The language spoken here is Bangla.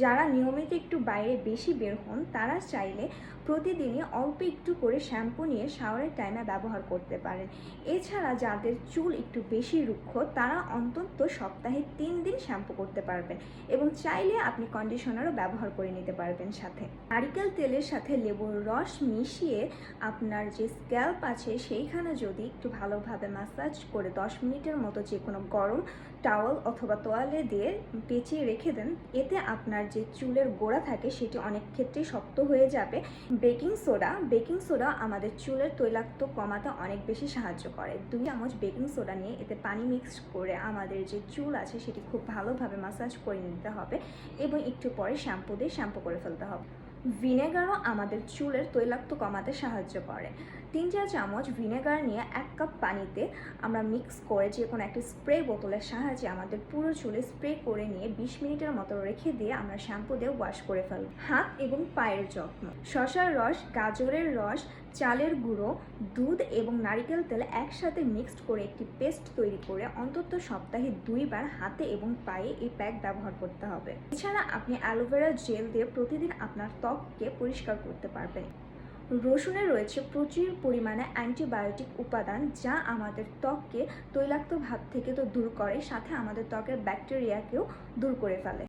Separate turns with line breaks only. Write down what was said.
যারা নিয়মিত একটু বাইরে বেশি বের হন, তারা চাইলে প্রতিদিনই অল্প একটু করে শ্যাম্পু নিয়ে শাওয়ারের টাইমে ব্যবহার করতে পারেন। এছাড়া যাদের চুল একটু বেশি রুক্ষ, তারা অন্তত সপ্তাহে তিন দিন শ্যাম্পু করতে পারবেন এবং চাইলে আপনি কন্ডিশনারও ব্যবহার করে নিতে পারবেন সাথে। নারিকেল তেলের সাথে লেবুর রস মিশিয়ে আপনার যে স্ক্যাল্প আছে, সেইখানে যদি একটু ভালোভাবে ম্যাসাজ করে দশ মিনিটের মতো যে কোনো গরম টাওয়াল অথবা তোয়ালে দিয়ে পেঁচিয়ে রেখে দেন, এতে আপনার যে চুলের গোড়া থাকে সেটি অনেক ক্ষেত্রেই শক্ত হয়ে যাবে। বেকিং সোডা বেকিং সোডা আমাদের চুলের তৈলাক্ত কমাতে অনেক বেশি সাহায্য করে। দুই চামচ বেকিং সোডা নিয়ে এতে পানি মিক্স করে আমাদের যে চুল আছে সেটি খুব ভালোভাবে মাসাজ করে নিতে হবে এবং একটু পরে শ্যাম্পু দিয়ে শ্যাম্পু করে ফেলতে হবে। ভিনেগারও আমাদের চুলের তৈলাক্ত কমাতে সাহায্য করে। তিন চার চামচ ভিনেগার নিয়ে এক কাপ পানিতে আমরা মিক্স করে যে কোনো একটা স্প্রে বোতলের সাহায্যে আমাদের পুরো চুলে স্প্রে করে নিয়ে বিশ মিনিটের মতো রেখে দিয়ে আমরা শ্যাম্পু দিয়ে ওয়াশ করে ফেলব। হাত এবং পায়ের যত্ন। শশার রস, গাজরের রস চালের গুঁড়ো, দুধ এবং নারিকেল তেল একসাথে মিক্সড করে একটি পেস্ট তৈরি করে অন্তত সপ্তাহে দুইবার হাতে এবং পায়ে এই প্যাক ব্যবহার করতে হবে। এছাড়া আপনি অ্যালোভেরা জেল দিয়ে প্রতিদিন আপনার ত্বককে পরিষ্কার করতে পারবেন। রসুনে রয়েছে প্রচুর পরিমাণে অ্যান্টিবায়োটিক উপাদান যা আমাদের ত্বককে তৈলাক্ত ভাব থেকে তো দূর করে, সাথে আমাদের ত্বকের ব্যাকটেরিয়াকেও দূর করে ফেলে।